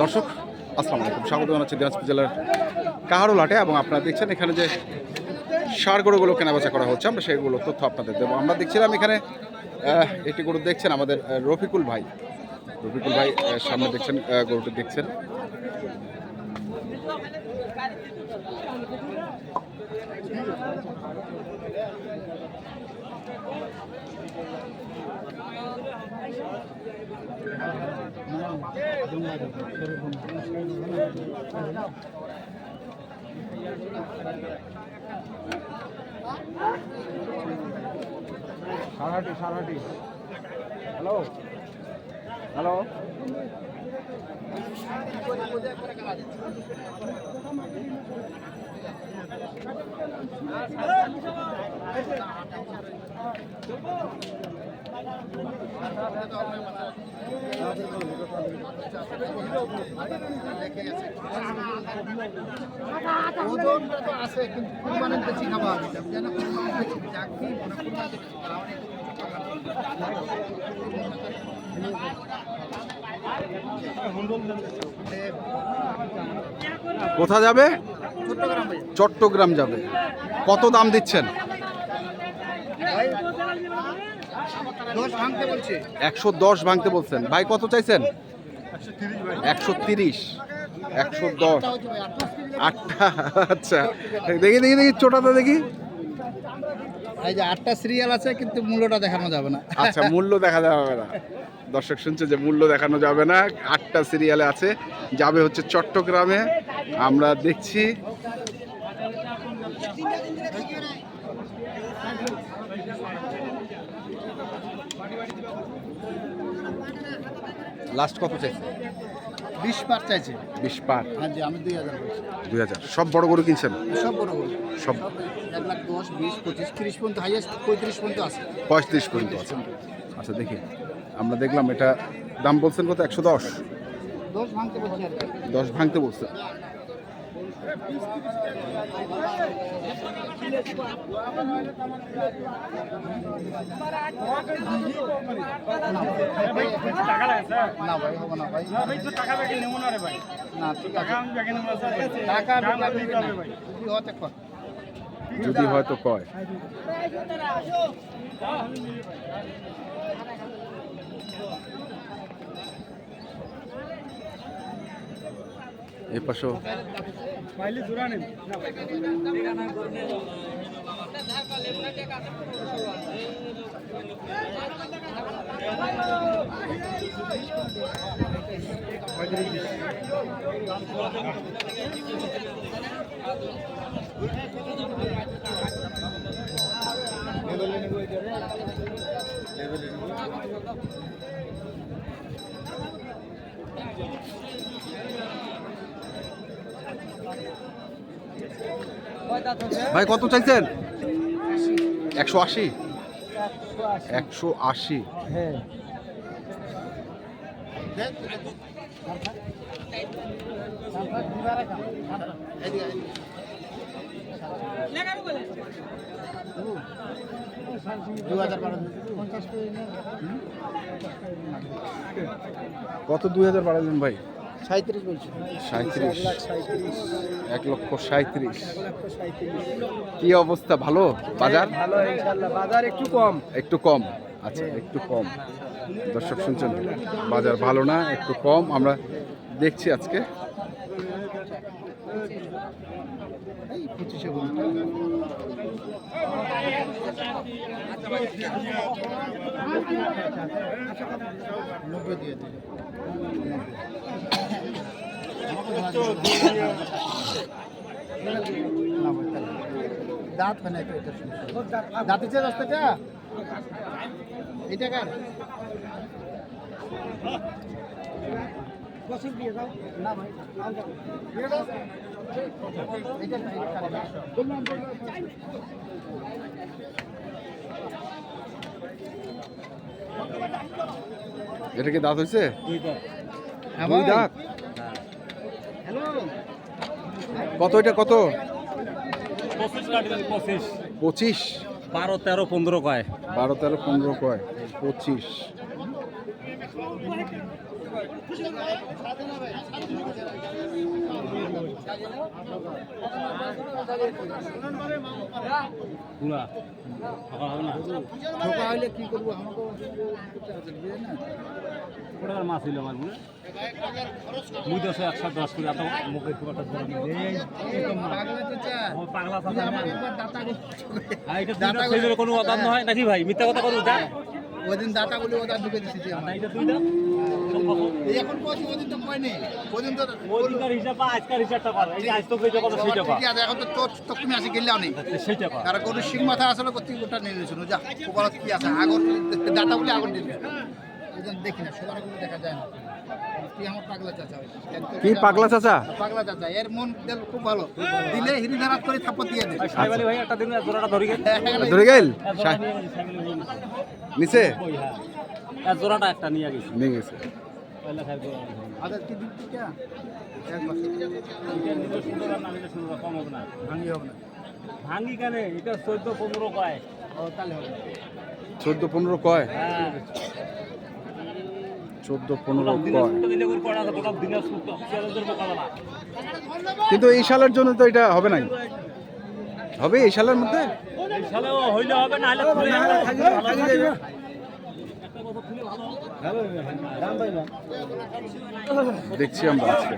দর্শক, আসসালামু আলাইকুম। স্বাগত জানাচ্ছি দিনাজপুর জেলার কাহারোল হাটে এবং আপনারা দেখছেন এখানে যে সার গরুগুলো কেনাবেচা করা হচ্ছে, আমরা সেগুলো তথ্য আপনাদের দেবো। আমরা দেখছিলাম এখানে একটি গরু দেখছেন আমাদের রফিকুল ভাই। রফিকুল ভাই সামনে দেখছেন গরুটি দেখছেন। সারাটি সারাটি। হ্যালো হ্যালো কোথা যাবে? চট্টগ্রাম যাবে। কত দাম দিচ্ছেন ভাই দোষ ভাঙতে বলছে একশো দশ ভাঙতে বলছেন। ভাই কত চাইছেন? একশো তিরিশ। একশো দশ। আটটা। আচ্ছা। দেখি দেখি দেখি চোটাটা দেখি। এই যে আটটা সিরিয়াল আছে কিন্তু মূল্যটা দেখানো যাবে না। আচ্ছা মূল্য দেখা যাবে না। দর্শক শুনছে যে মূল্য দেখানো যাবে না। আটটা সিরিয়ালে আছে। যাবে হচ্ছে চট্টগ্রামে। আমরা দেখছি লাস্ট কত চাইছে? বিশ পার চাইছে। বিশ পার। হ্যাঁ জি আমি দুই হাজার দুই হাজার। সব বড় গরু কিনছেন? সব বড় গরু। সব। এক লাখ দশ বিশ পঁচিশ তিরিশ পর্যন্ত হাইয়েস্ট পঁয়ত্রিশ পর্যন্ত আছে। পঁয়ত্রিশ পর্যন্ত আছে। আচ্ছা দেখি। আমরা দেখলাম এটা দাম বলছেন কত? একশো দশ? দশ ভাঙতে বলছে দশ ভাঙতে বলছে। না ভাই হবে না না টাকা হবে ভাই হতে কর যদি হয়তো কয়? এ পাশেও ভাই কত চাইছেন? একশো আশি। একশো আশি। কত দুই হাজার বাড়ালেন ভাই? সাঁত্রিশ বলছি। সাঁত্রিশ। সাঁত্রিশ। এক লক্ষ সাঁত্রিশ। কি অবস্থা ভালো? বাজার? ভালো ইনশাল্লাহ বাজার একটু কম। একটু কম। আচ্ছা একটু কম। দর্শক শুনছেন? বাজার ভালো না একটু কম। আমরা দেখছি আজকে। নব্বই দিয়ে দাঁত মানে এটা এটা দাঁতে চেয়ে রাস্তাটা এটা কার না ভাই দিয়ে দাও। এটা না, এটা কার? এটা কি দাঁত হয়েছে হ্যাঁ দুই ভাই। দাঁত হ্যালো কত এটা কত? পঁচিশ বারো তেরো পনেরো কয়। বারো তেরো পনেরো কয়। পঁচিশ। পুরা টাকা হবে না। ঠোকা হইলে কি করব আমাকে মাছ হইল আমার মনে মুই দশ একশো দশ করে এত মুখে পাগলা কোনো দাম নয় নাকি ভাই? মিথ্যা কথা করো যা। ওই দিন দাতা বলে ওটা ঢুকে দিছি এখন কইছি ওই তো কয় নেই? ওই তো ওই হিসাব আজকার হিসাবটা কর এই আজ তো যেটা কথা সেইটা কর এখন তো তোর তো তুমি আসি গেলেও নেই। কোনো সিং মাথা আসলে নিয়ে যা কি আছে? আগর দাতা বলে আগর দিল ওই দেখি না সবার কোনো দেখা যায় না। পাগলা চাচা কি পাগলা চাচা? পাগলা চাচা এর মন দিল খুব ভালো। দিলে হিরি ধারাত করে থাপ্পড় দিয়ে দে ভাই ভাই একটা দিন জোড়াটা ধরি গেল। ধরে গেল? আলী ভাই নিচে? হ্যাঁ জোড়াটা একটা নিয়ে গেছি। নিয়ে গেছে। পয়লা খাই জোড়া আদার কি থেকে এক মাস এটা নিলে সুন্দর না নিলে সুন্দর কম হবে না। ভাঙি হবে না। ভাঙ্গি কেন? এটা চোদ্দ পনেরো কয়? ও তাহলে হবে। চোদ্দ পনেরো কয়? হ্যাঁ। চোদ্দ পনেরো কিন্তু এই সালের জন্য তো এটা হবে নাই। হবে এই সালের মধ্যে? এই সালেও হইলে হবে না হলে খুলে একটা বছর খুলে ভালো দেখছি আমরা আজকে।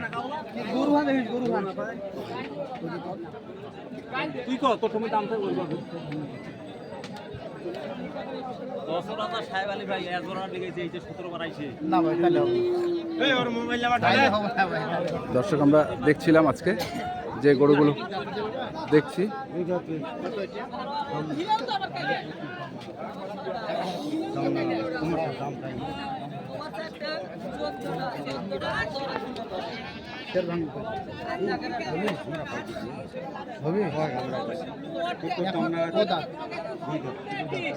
তুই তোর সময় দাম ভাই দর্শক আমরা দেখছিলাম আজকে যে গরুগুলো দেখছি। কোদা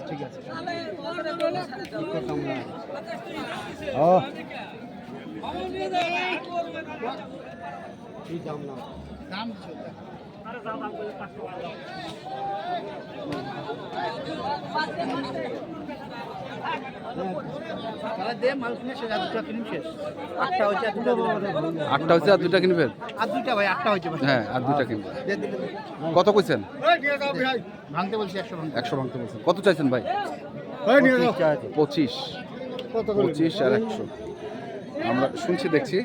ঠিক আছে ও। দাম তাহলে আটটা হচ্ছে আর দুটা কিনবেন আর দুইটা ভাই আটটা হয়েছে হ্যাঁ আর দুটা কিনবেন। কত কইছেন? ভাঙতে বলছি একশো একশো ভাঙতে বলছেন। কত চাইছেন ভাই? পঁচিশ। পঁচিশ আর একশো। আমরা শুনছি দেখছি।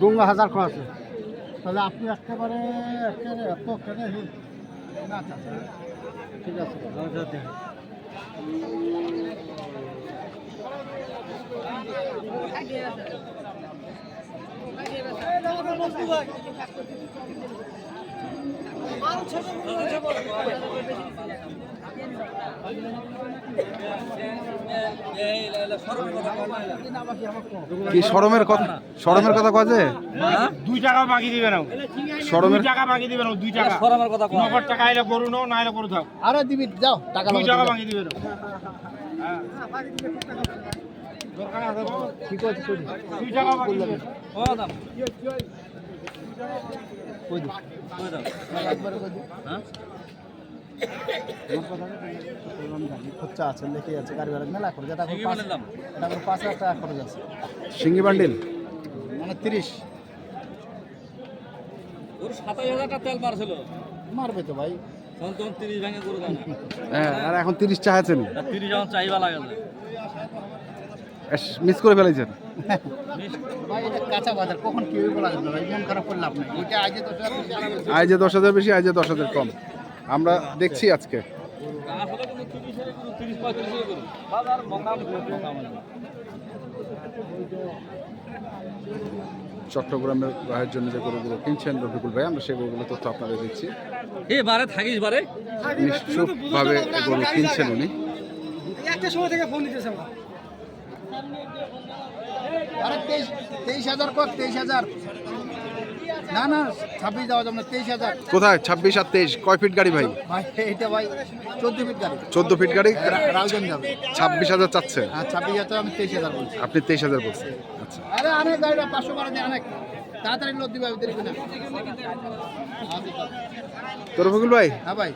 ডুঙ্গা হাজার খরচ তাহলে আপনি একেবারে একেবারে এত কেনে না ঠিক আছে কি সরমের কথা? সরমের কথা কছে দুই টাকা বাকি দিবে না সরমের টাকা বাকি দিবে না দুই টাকা। সর কথা কয়? নগদ টাকা আইলে গরু নাও না আইলে গরু থাক। আরে দিবি যাও টাকা দুই টাকা। বাকি দিবে না হ্যাঁ। দরকার আছে ঠিক আছে কই দুই টাকা বাকি দিবে। ও দাম কই দিস? কই দাম একবারে কই হ্যাঁ? খরচা আছে লেখে আছে গাড়ি ভাড়া মেলা খরচ। এটা ঠিকই বলেন দাম? এটা করে পাঁচ হাজার টাকা খরচ আছে। সিঙ্গি বান্ডিল? মানে তিরিশ। ওর সাতাশ হাজার তেল মারছিল। মারবে তো ভাই। তখন তখন তিরিশ ভেঙে করে হ্যাঁ আর এখন তিরিশ তিরিশ চাইবা লাগে। মিস করে ফেলেছেন। ভাই কাঁচা বাজার কখন কি বলা যাবে না ভাই খারাপ করলে আপনি ওইটা আজকে আয় যে দশ হাজার বেশি আয় যে দশ হাজার কম। আমরা দেখছি আজকে। চট্টগ্রামের ভাইয়ের জন্য যে গরুগুলো কিনছেন রফিকুল ভাই আমরা সেই গরুগুলো তথ্য আপনাদের দিচ্ছি। এ বারে থাকিস বারে। নিশ্চুপভাবে গরু কিনছেন উনি। আরে তেইশ তেইশ হাজার কর তেইশ হাজার। না না ছাব্বিশ যাওয়া যাবে না তেইশ হাজার। কোথায়? ছাব্বিশ আর তেইশ। কয় ফিট গাড়ি ভাই? ভাই এটা ভাই চোদ্দ ফিট গাড়ি। চোদ্দ ফিট গাড়ি? রাউজান যাবে। ছাব্বিশ হাজার চাচ্ছে। হ্যাঁ ছাব্বিশ হাজার আমি তেইশ হাজার বলছি। আপনি তেইশ হাজার বলছেন। আচ্ছা। আরে অনেক গাড়িটা পাঁচশো বারো দিয়ে অনেক তাড়াতাড়ি লোড দিবে আমি দেরি না তো রফিকুল ভাই? হ্যাঁ ভাই।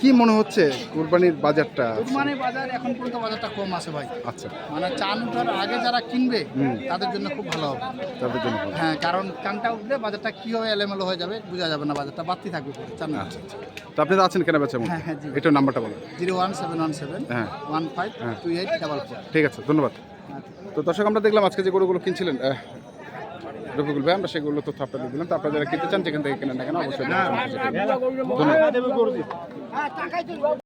কি মনে হচ্ছে কুরবানির বাজারটা? কুরবানি বাজার এখন পর্যন্ত বাজারটা কম আছে ভাই। আচ্ছা। মানে চান উঠার আগে যারা কিনবে। তাদের জন্য খুব ভালো হবে। তাদের জন্য হ্যাঁ কারণ কানটা উঠলে বাজারটা কীভাবে এলোমেলো হয়ে যাবে বোঝা যাবে না বাজারটা বাড়তি থাকবে চান আচ্ছা আচ্ছা। তো আপনি তো আছেন কেনা বেচা হ্যাঁ, হ্যাঁ। এটা নাম্বারটা বলেন। Zero one seven one seven হ্যাঁ। ওয়ান ফাইভ হ্যাঁ। Two eight double four. ঠিক আছে ধন্যবাদ। তো দর্শক আমরা দেখলাম আজকে যে গরুগুলো কিনছিলেন আমরা সেগুলো তথ্য আপনাদের দিলাম। তো আপনারা যারা কিনতে চান, যেখান থেকে কেনেন না কেন, অবশ্যই ধন্যবাদ।